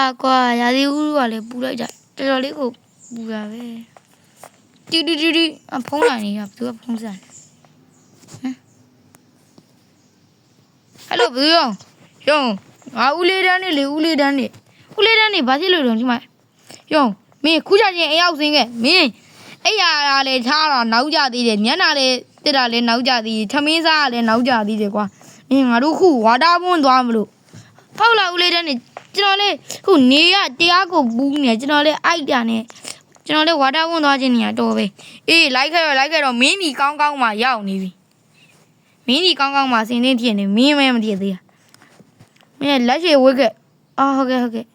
အာကွာရာသီဥတုကလည်းပူလိုက်တာတော်တော်လေးကိုပူတာပဲတီတီတီတီအဖုံးလာနေရဘသူကဖုံးစမ်းဟမ်ဟယ်လိုဘယ်ရောယောငါဦးလေးတန်းနေလေဦးလေးတန်းနေဦးလေးတန်းနေဘာဖြစ်လို့တော့ဒီမှာယောမင်းခုချချင်းအရောက်စင်းခဲ့မင်းအဲ့ရတာလေထားတာနောက်ကြသေးတယ်ညနာလေတက်တာလေနောက်ကြသေးတယ်ထမင်းစားကလည်းနောက်ကြသေးတယ်ကွာမင်းငါတို့ခုဝါတာပွန်းသွားမလို့ဟုတ်လားဦးလေးတန်းနေ ကျွန်တော်လေးခုနေရတရားကိုပူးနေကျွန်တော်လေးအိုက်တာနဲ့ကျွန်တော်လေးဝါတာဝန်းသွားခြင်းနေရတော့ပဲအေးလိုက်ခဲ့တော့လိုက်ခဲ့တော့မင်းဒီကောင်းကောင်းမှရောက်နေပြီမင်းဒီကောင်းကောင်းမှစင်တင်းဖြစ်နေမင်းမဲမတည်သေးရမင်းလက်ရှိဝိတ်ခဲ့အော်ဟုတ်ကဲ့ဟုတ်ကဲ့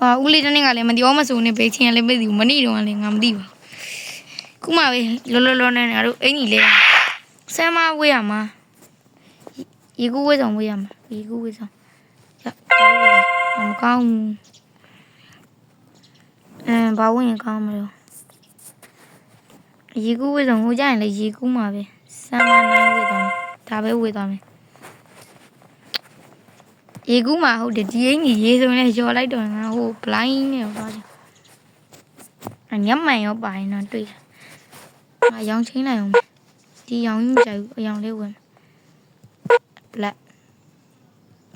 အာဦးလေးတန်းနေကလည်းမပြောမဆိုနေပေးချင်းလည်းမသိဘူးမနေ့တော့လည်းငါမသိပါဘူးခုမှပဲလောလောလောနဲ့ငါတို့အင်ကြီးလေးဆမ်းမဝေးရမှာ ရေကူးဝဲဆောင်ဝေးရမှာရေကူးဝဲဆောင်ရမကောင်းဘူးအမ်ဘာဝင်ရင်ကောင်းမလို့ရေကူးဝဲဆောင်ဟိုကြရင်လေရေကူးမှာပဲစမ်းမနိုင်ဝေးသွားမယ်ဒါပဲဝေးသွားမယ်ရေကူးမှာဟုတ်တယ်ဒီအင်းကြီးရေစုံနဲ့ရော်လိုက်တော့ငါဟိုဘလိုင်းနဲ့သွားတယ်အညမှန်ရောပါရင်တော့တွေ့တယ်ငါရောင်ချင်းလိုက်အောင်ဒီရောင်ကြီးမကြိုက်ဘူးအရောင်လေးဝင် black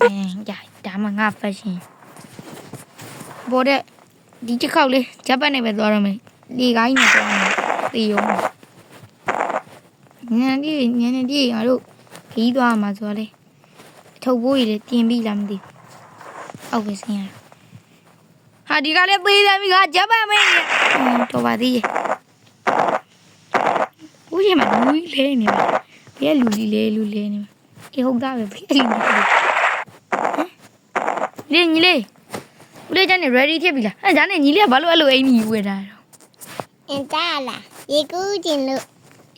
အဲကြာဒါမှငါ fashion ဘောတဲ့ဒီတစ်ခေါက်လေးဂျပန်နဲ့ပဲသွားရမယ်လေကိုင်းနဲ့သွားမယ်တေးရုံညနေဒီညနေဒီငါတို့ခီးသွားမှာဆိုတော့လေအထုပ်ဘိုးကြီးလေတင်ပြီးလားမသိဘူးအောက်ပဲဆင်းရဟာဒီကလည်းသေးတယ်မိကဂျပန်မင်းတော်ပါသေးရဲ့ဦးရှင်မလူကြီးလဲနေပါဘယ်လူကြီးလဲလူလဲနေပါ အေးဟုတ်သားပဲဖေးလေးဟမ်လေညီလေးဦးလေးကျန်နေ ready ဖြစ်ပြီလားအဲဒါနဲ့ညီလေးကဘာလို့အဲ့လိုအိမ်ကြီးဝယ်တာတော့အင်တာလာရေကူးကျင်လို့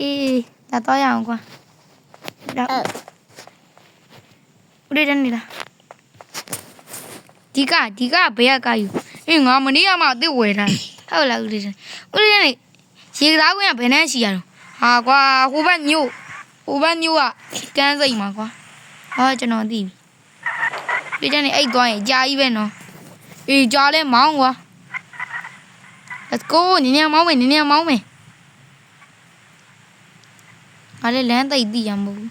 အေးဒါတော့ရအောင်ကွာဒါဟုတ်ဦးလေးကျန်နေလားဒီကဒီကဘယ်ကကယူအေးငါမနေ့ကမှအစ်ဝယ်တာဟုတ်လားဦးလေးကျန်ဦးလေးကျန်နေရေသားကွင်းကဘယ်နှန်းရှိရတော့ဟာကွာဟိုဘက်မြို့ ဟိုဘက်မြို့ကကန်းစိတ်မှာကွာဟာကျွန်တော်သိပြီဦးလေးကျန်နေအိတ်သွားရင်ကြာကြီးပဲနော်အေးကြားလဲမောင်းကွာ Let's go နင်းနေမောင်းမယ်နင်းနေမောင်းမယ်ငါလည်းလမ်းသိပ်တည်ရမဟုတ်ဘူး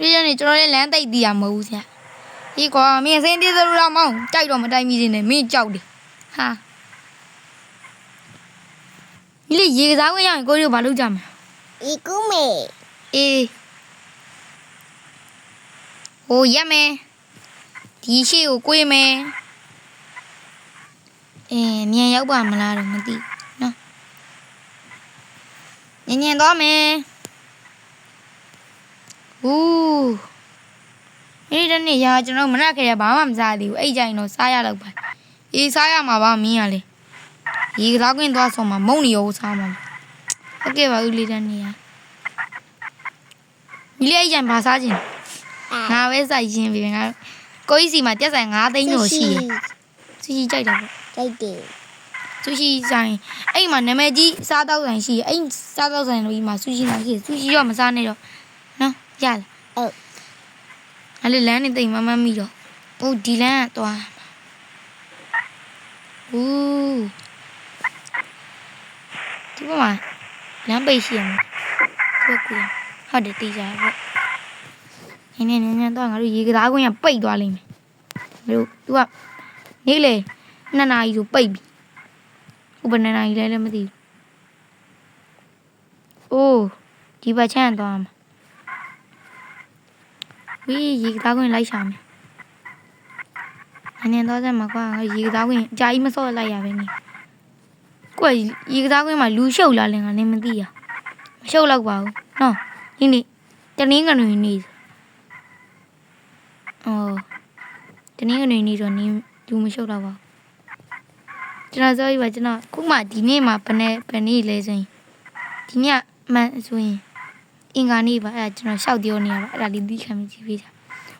ဒီရနေကျွန်တော်လည်းလမ်းသိပ်တည်ရမဟုတ်ဘူးဆရာဒီကွာမင်းစင်းတေးသလိုတော့မောင်းကြိုက်တော့မတိုင်မိစင်းနဲ့မင်းကြောက်တယ်ဟာဒီလေရေကစားဝင်ရရင်ကိုရီကိုဘာလုပ်ကြမလဲရေကူးမေ အေးဟိုရက်မယ်ဒီရှိကိုကိုွေးမယ်အဲမြန်ရောက်ပါမလားတော့မသိနော်ညင်ညင်သွားမယ်ဦးအဲ့ဒီနေ့ရာကျွန်တော်မနက်ခရဘာမှမစားသေးဘူးအဲ့ကြိုင်တော့စားရတော့ပါအေးစားရမှာပါမင်းရလေရေကစားခွင့်သွားဆုံးမှာမုံနေရောစားမှာဟုတ်ကဲ့ပါဦးလေးတန်းနေရ ညီလေးအရင်ဘာစားခြင်းအာငါပဲစိုက်ခြင်းပြီငါကိုကြီးစီမှာတက်ဆိုင်9သိန်းကျော်ရှိတယ်ဆူရှီကြိုက်တာပေါ့ကြိုက်တယ်ဆူရှီဆိုင်အဲ့မှာနာမည်ကြီးစားတော့ဆိုင်ရှိတယ်အဲ့စားတော့ဆိုင်လို့ဒီမှာဆူရှီဆိုင်ရှိတယ်ဆူရှီတော့မစားနဲ့တော့နော်ရလားဟုတ်အဲ့လေလမ်းနေတိမ်မမမိတော့ဟိုဒီလမ်းကသွားဦးဒီဘက်မှာလမ်းပိတ်ရှိရမှာကိုကူ ဟုတ်တယ်တေးကြပါပေါ့နင်းနေနေနေတော့ငါတို့ရေကစားခွင့်ကပိတ်သွားလိမ့်မယ်ငါတို့ तू ကနေ့လေနှစ်နာရီဆိုပိတ်ပြီဟိုဘယ်နှစ်နာရီလဲလည်းမသိဘူးအိုးဒီဘက်ချမ်းသွားမှာဝီးရေကစားခွင့်လိုက်ရှာမယ်အနေတော့စမ်းမှာကွာငါရေကစားခွင့်အကြာကြီးမစော့လိုက်ရပဲနေကိုယ်ရေကစားခွင့်မှာလူရှုပ်လာလဲငါလည်းမသိရမရှုပ်တော့ပါဘူးနော် ဒီနေ့တနင်္ဂနွေနေ့အော်တနင်္ဂနွေနေ့ဆိုနေလူမရှုပ်တော့ပါဘူးကျွန်တော်ပြောပြပါကျွန်တော်ခုမှဒီနေ့မှဘယ်နဲ့ဘယ်နေ့လဲဆိုရင်ဒီနေ့ကမှန်ဆိုရင်အင်္ဂါနေ့ပါအဲ့ဒါကျွန်တော်ရှောက်ပြောနေရပါအဲ့ဒါလေးသိခံပြီးကြည့်ပေးတာ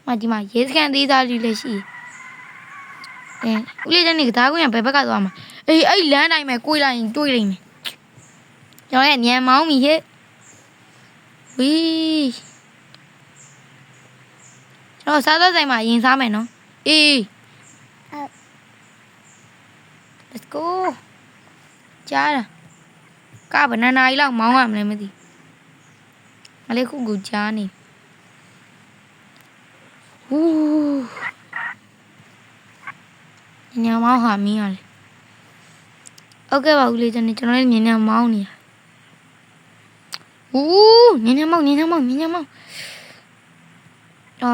ဟိုဒီမှာရေစကန်သေးသားလေးလည်းရှိတယ်အဲဦးလေးတဲ့နေ့ကသားကွင်းကဘယ်ဘက်ကသွားမှာအေးအဲ့လမ်းတိုင်းပဲကိုယ်လိုက်ရင်တွေးလိုက်မယ်ကျွန်တော်ရဲ့ညံမောင်းပြီဟဲ့ ဝီးကျွန်တော်စားတော့ဆိုင်မှာရင်စားမယ်နော်အေးဟုတ် let's go ကြားတာကဘနာနာကြီးလောက်မောင်းရမလဲမသိငါလေးခုကူကြားနေဟူးညညမောင်းဟာမင်းရလေဟုတ်ကဲ့ပါဦးလေးကျွန်တော်ကျွန်တော်လည်းညညမောင်းနေရဟူးညညမောင်းညည မောင်းညညမောင်းအာ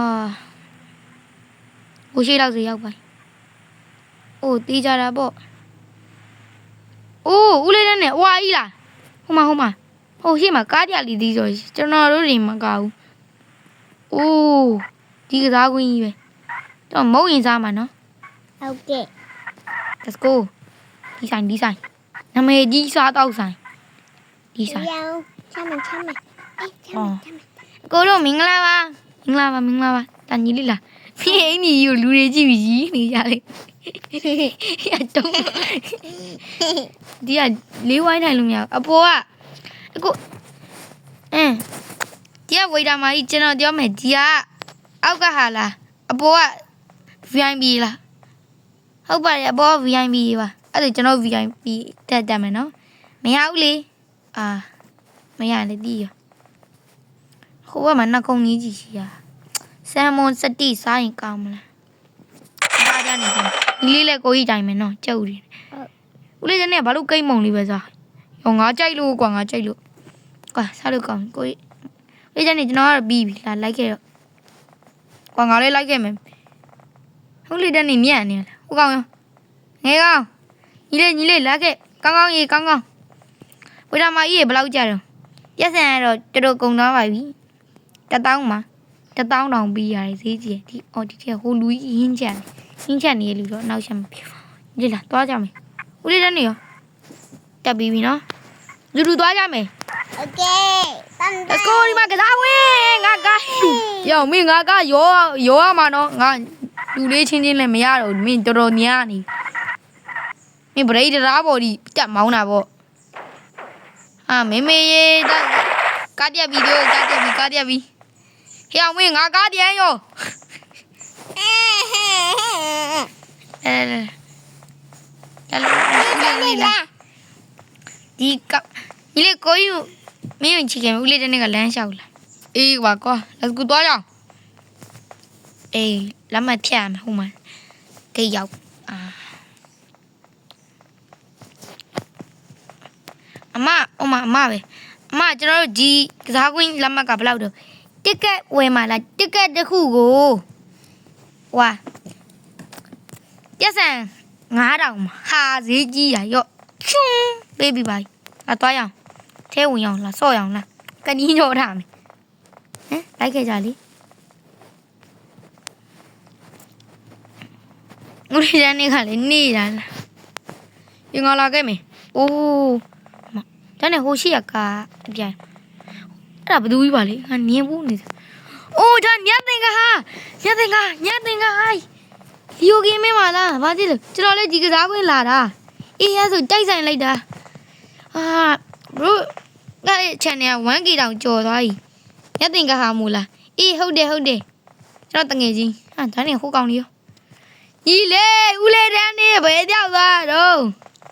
ဟိုရှိတော့စီရောက်ပါအိုးတီးကြတာပေါ့အိုးဦးလေးနဲ့ဝါကြီးလားဟိုမှာဟိုမှာဟိုရှိမှာကားကြလီဒီဆိုကျွန်တော်တို့တွေမကဘူးအိုးဒီကစားကွင်းကြီးပဲတော့မုံရင်စားမှာနော်ဟုတ်ကဲ့ let's go ဒီဆိုင်ဒီဆိုင်နာမည်ကြီးစားတော့ဆိုင်ဒီဆိုင်ရောင် ချမ်းမချမ်းမအေးချမ်းမချမ်းမအကိုတို့မင်္ဂလာပါမင်္ဂလာပါမင်္ဂလာပါတန်ကြီးလေးလားဖေးအင်းကြီးကိုလူတွေကြည့်ပြီးရီးနေကြလေရတော့ဒီကလေးဝိုင်းထိုင်လို့မရဘူးအပေါ်ကအကိုအင်းဒီကဝေတာမကြီးကျွန်တော်ပြောမယ်ဒီကအောက်ကဟာလားအပေါ်က VIP လားဟုတ်ပါတယ်အပေါ်က VIP ပါအဲ့ဒါကျွန်တော် VIP တက်တက်မယ်နော်မရဘူးလေအာ မရလေဒီရောဟိုဘက်မှာနှကုံကြီးကြီးရှိရဆမ်မွန်စတိစားရင်ကောင်းမလားအားကြနေတယ်ဒီလေးလည်းကိုကြီးတိုင်မယ်နော်ကြုတ်တယ်ဦးလေးကျနဲ့ဘာလို့ကိတ်မုံလေးပဲစားရောငါကြိုက်လို့ကွာငါကြိုက်လို့ကွာစားလို့ကောင်းကိုကြီးဦးလေးကျနေကျွန်တော်ကတော့ပြီးပြီလာလိုက်ခဲ့တော့ကွာငါလည်းလိုက်ခဲ့မယ်ဦးလေးတန်းနေမြတ်နေလားဟိုကောင်ရောငယ်ကောင်ညီလေးညီလေးလာခဲ့ကောင်းကောင်းရေကောင်းကောင်းဝေဒမာကြီးရေဘယ်လောက်ကြတော့ ရက်စံကတော့တော်တော်ကုန်သွားပါပြီတထောင်မှာတထောင်တောင်ပြီးရတယ်ဈေးကြီးဒီအော်ဒီထဲဟိုလူကြီးရင်းချန်ရင်းချန်နေလူတော့နောက်ရှမ်းမဖြစ်ပါဘူးလေလာသွားကြမယ်ဦးလေးတန်းနေရောတက်ပြီးပြီနော်လူလူသွားကြမယ် Okay Let's go ဒီမှာကစားဝင်ငါကရောမင်းငါကရောရောရမှာနော်ငါလူလေးချင်းချင်းလည်းမရတော့မင်းတော်တော်ညာနေမင်းဘရိတ်တရားပေါ်ဒီတက်မောင်းတာပေါ့အာမေမေရေတက် ကားတက်ဗီဒီယိုကားတက်ဗီကားတက်ဗီဟေ့အောင်မင်းငါကားပြန်ရောအဲလာလာဦးလေးလာဒီကဒီလေကိုယူမင်းချီခင်ဦးလေးတနေ့ကလမ်းလျှောက်လာအေးပါကွာ let's go သွားကြအောင်အေးလမ်းမဖြတ်မှာဟိုမှာကိတ်ရောက်အာအမအမအမပဲ အမကျွန်တော်တို့ဒီကစားကွင်းလမ်းမကဘယ်လောက်တော့တစ်ကက်ဝယ်မှာလားတစ်ကက်တစ်ခုကိုဟွာပြက်ဆန်9000မှာဟာဈေးကြီးရရော့ချွန်းပေးပြီးပါလာသွားရအောင်ထဲဝင်ရအောင်လာဆော့ရအောင်လားကနီးညောထားမယ်ဟမ်လိုက်ခဲ့ကြလေငုရရနေခါလေနေတာလားရင်ငါလာခဲ့မယ်အိုးမ ဒါနဲ့ဟိုရှိရကအပြန်အဲ့ဒါဘယ်သူကြီးပါလေငါနင်းဘူးနေစအိုးဒါညတင်ကဟာညတင်ကညတင်ကဟိုင်းဒီယိုဂိမ်းမဲမလားဘာဖြစ်လို့ကျွန်တော်လည်းဒီကစားခွင့်လာတာအေးရဆိုတိုက်ဆိုင်လိုက်တာအာဘရိုငါ့ရဲ့ channel က 1k တောင်ကျော်သွားပြီညတင်ကဟာမူလားအေးဟုတ်တယ်ဟုတ်တယ်ကျွန်တော်တငယ်ချင်းဟာဒါနဲ့ဟိုကောင်လေးရောညီလေဦးလေးတန်းနေဘယ်ပြောက်သွားတော့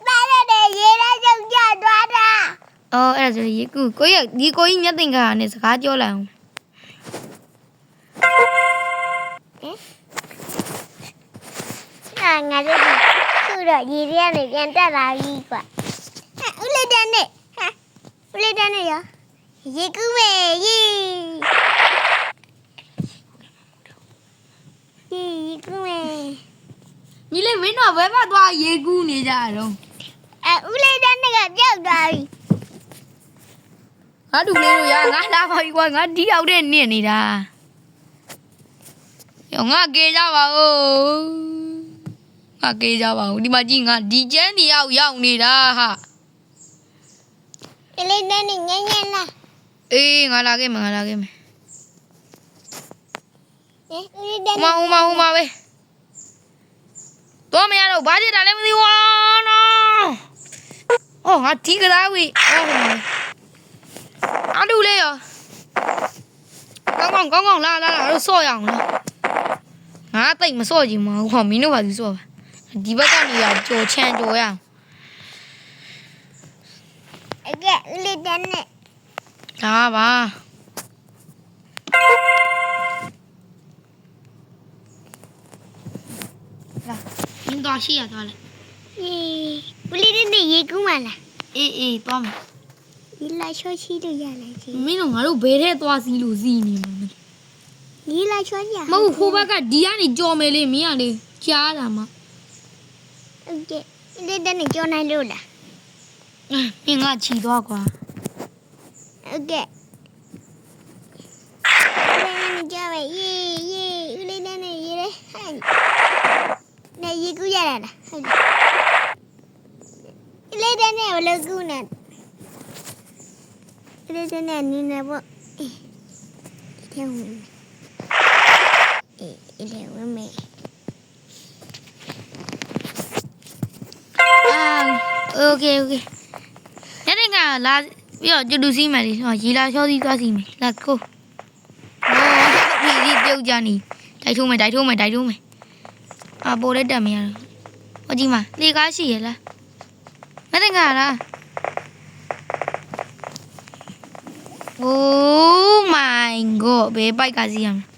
ပါတဲ့ရေရကြောက်ကြသွားတာ အော်အဲ့ဒါဆိုရေကူကိုရဒီကိုကြီးညတင်ကဟာနဲ့စကားပြောလိုက်အောင်အာငါတို့သူ့တော့ရေရနေပြန်တက်လာပြီကွာဟာဦးလေးတန်းနဲ့ဟာဦးလေးတန်းနဲ့ရောရေကူးမယ်ရေရေကူးမယ်ညီလေးမင်းတို့ဘယ်မှသွားရေကူးနေကြတော့အဲဦးလေးတန်းနဲ့ကပြောက်သွားပြီ ငါတူလေးတို့ရငါလာပါပြီကွာငါဒီရောက်တဲ့နင့်နေတာယောငါကေကြပါဦးငါကေကြပါဦးဒီမှာကြည့်ငါဒီကျန်းနေရောက်ရောက်နေတာဟာဦးလေးတန်းနဲ့ညံ့ညံ့လားအေးငါလာခဲ့မယ်ငါလာခဲ့မယ်ဟင်ဦးလေးတဟိုန်းမှာဟိုမှာဟိုမှာပဲတော့မရတော့ဘာဖြစ်တာလဲမသိဘူးဝါနော်အော်ငါဒီကစားဝေးအော်ဟိုမှာ အတူလေးရောကောင်းကောင်းကောင်းကောင်းလာလာလာတို့ဆော့ရအောင်လားငငါတိတ်မစော့ကြည့်မဟုတ်ဟောမင်းတို့ပါသူစော့ပါဒီဘက်ကနေရကြော်ချန်ကြော်ရအောင်အကဲဦးလေးတန်းနဲ့ဒါပါလာမင်းတော့ရှိရသွားလေအေးဦးလေးတန်းနဲ့ရေကူးမလားအေးအေးသွားမယ် ဒီလာချောချီတို့ရလာချီမင်းတို့ငါတို့ဘယ်ထဲသွားစီလို့စီနေမှာမလဲဒီလာချောရမဟုတ်ဟိုဘက်ကဒီကနေကြော်မယ်လေမင်းကလေကြားတာမှာဟုတ်ကဲ့ဦးလေးတန်းနဲ့ကြောနိုင်လို့လားမင်းကခြီသွားကွာဟုတ်ကဲ့ဦးလေးတန်းနဲ့ကြောပဲယေယေဦးလေးတန်းနဲ့ရေလေဟဲ့နဲ့ရေကူးရ တာလားဟုတ်တယ်ဦးလေးတန်းနဲ့ဘယ်လိုကူးနေဦးလေးတန်းနဲ့နင်းနေပေါ့အေးဒီထဲဝင်မယ်အေးဒီထဲဝင်မယ် အာโอเคโอเคညနေကလာပြီးတော့ကျွတ်တူစီးမယ်လေဟောရီလာချောစီးသွားစီမယ် let's go ဟောဒီဒီပြုတ်ကြနေတိုက်ထုံးမယ်တိုက်ထုံးမယ်တိုက်ထုံးမယ်အာပိုလည်းတက်မရတော့ဟောကြည့်မလေကားရှိရလားညနေကလား Oh my god ဘယ်ပိုက်ကစီးရမလဲ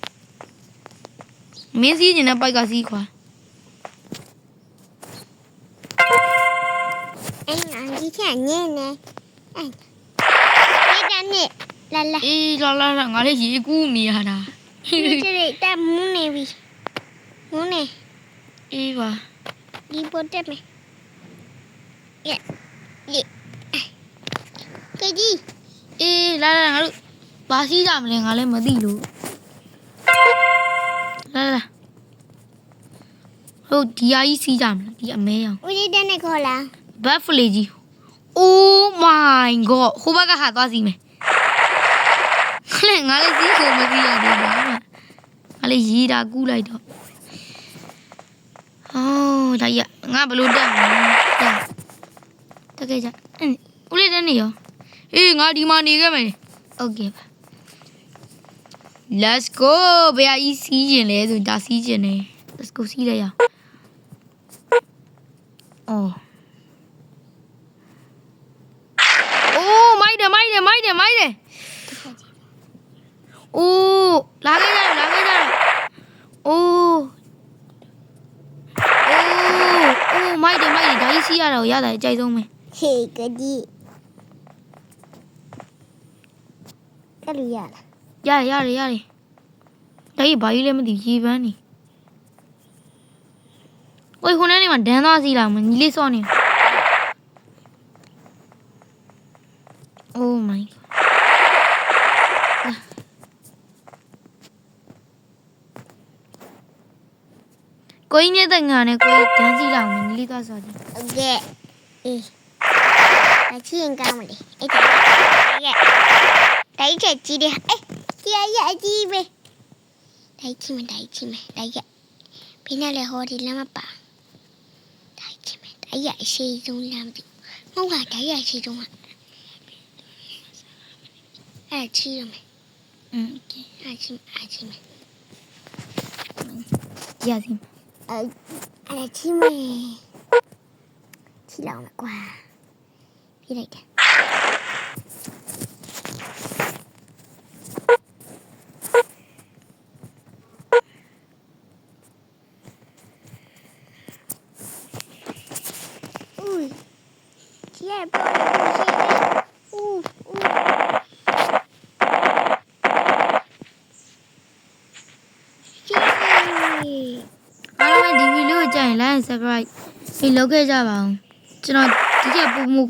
မင်းစီးနေတဲ့ပိုက်ကစီးခွာအဲ့ငါကြီးချင်ညင်းနေအဲ့ဒီကနေ့လာလာအေးလာလာလာငါလည်းရေကူးနေရတာဒီကျရတက်မူးနေပြီမူးနေအေးပါဒီပေါ်တက်မယ်耶耶ကကြီးအေး လာလာငါတို့ဘာစီးကြမလဲငါလည်းမသိလို့လာလာဟုတ်ဒီအကြီးစီးကြမလားဒီအမဲရောင်ဦးလေးတန်းနဲ့ခေါ်လာဘတ်ဖလီကြီး Oh my god ဟိုဘက်ကဟာသွားစီမယ်ခလဲငါလည်းစီးကိုမစီးရသေးဘူးဗျာငါလည်းရေးတာကူးလိုက်တော့ဟောဒါရငါဘလို့တက်မလဲတက်တက်ခဲ့ကြအင်းဦးလေးတန်းနေရော အေးငါဒီမှာနေခဲ့မယ် Okay ပါ Let's go ဘယ်အကြီးစီးကျင်လဲဆိုဒါစီးကျင်နေ Let's go စီးလိုက်ရအောင်အော်အိုးမိုက်တယ်မိုက်တယ်မိုက်တယ်မိုက်တယ်အိုးလာခဲ့ကြလာခဲ့ကြအိုးအိုးအိုးမိုက်တယ်မိုက်တယ်ဒါကြီးစီးရတော့ရတယ်အကြိုက်ဆုံးပဲဟေးကကြီး တက်လို့ရလားရတယ်ရတယ်ရတယ်ဒါကြီးဘာကြီးလဲမသိဘူးရေပန်းနေဝေးခုနကနေမှဒန်းသွားစီးလာမညီလေးစောနေ Oh my god ကိုင်းနေတဲ့ငါနဲ့ကိုင်းဒန်းစီးလာမညီလေးသွားစောတယ်ဟုတ်ကဲ့အေးအချင်းကောင်းမလေးအဲ့ဒါရဲ့ တိုက်ချက်ကြီးတယ်အေးကြီးရအကြီးပဲတိုက်ချင်မတိုက်ချင်မတိုက်ရဖိနေလေဟောဒီလမ်းမပါတိုက်ချင်မတိုက်ရအရှိဆုံးလမ်းပြီမဟုတ်ကတိုက်ရအရှိဆုံးကအဲ့ချီရမယ် อืม အဲ့ချီအဲ့ချီမယ် ရစီ အဲ့အဲ့ချီမယ်ချီလောက်မယ်ကွာပြလိုက်တယ် Ui. Chị er på Uh, uh. Chị. အားလုံးပဲဒီဗီဒီယို ကိုကြိုင် like subscribe ပြီးလုပ်ခဲ့ကြပါအောင်ကျွန်တော်ဒီချက်ပုံမှု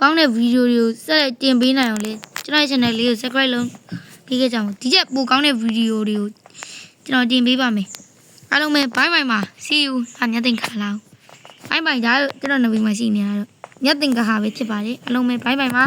ကောင်းတဲ့ဗီဒီယိုတွေကိုဆက်လက်တင်ပေးနိုင်အောင်လေကျွန်တော်ရဲ့ channel လေးကို subscribe လုပ်ပေးခဲ့ကြအောင်ဒီချက်ပိုကောင်းတဲ့ဗီဒီယိုတွေကိုကျွန်တော်တင်ပေးပါမယ်အားလုံးပဲ bye bye ပါ see you ဟာညတင်ခါလာ bye bye ဒါကျွန်တော်နဗီမှာရှိနေတာတော့ညတင်ခါပဲဖြစ်ပါတယ်အားလုံးပဲ bye bye ပါ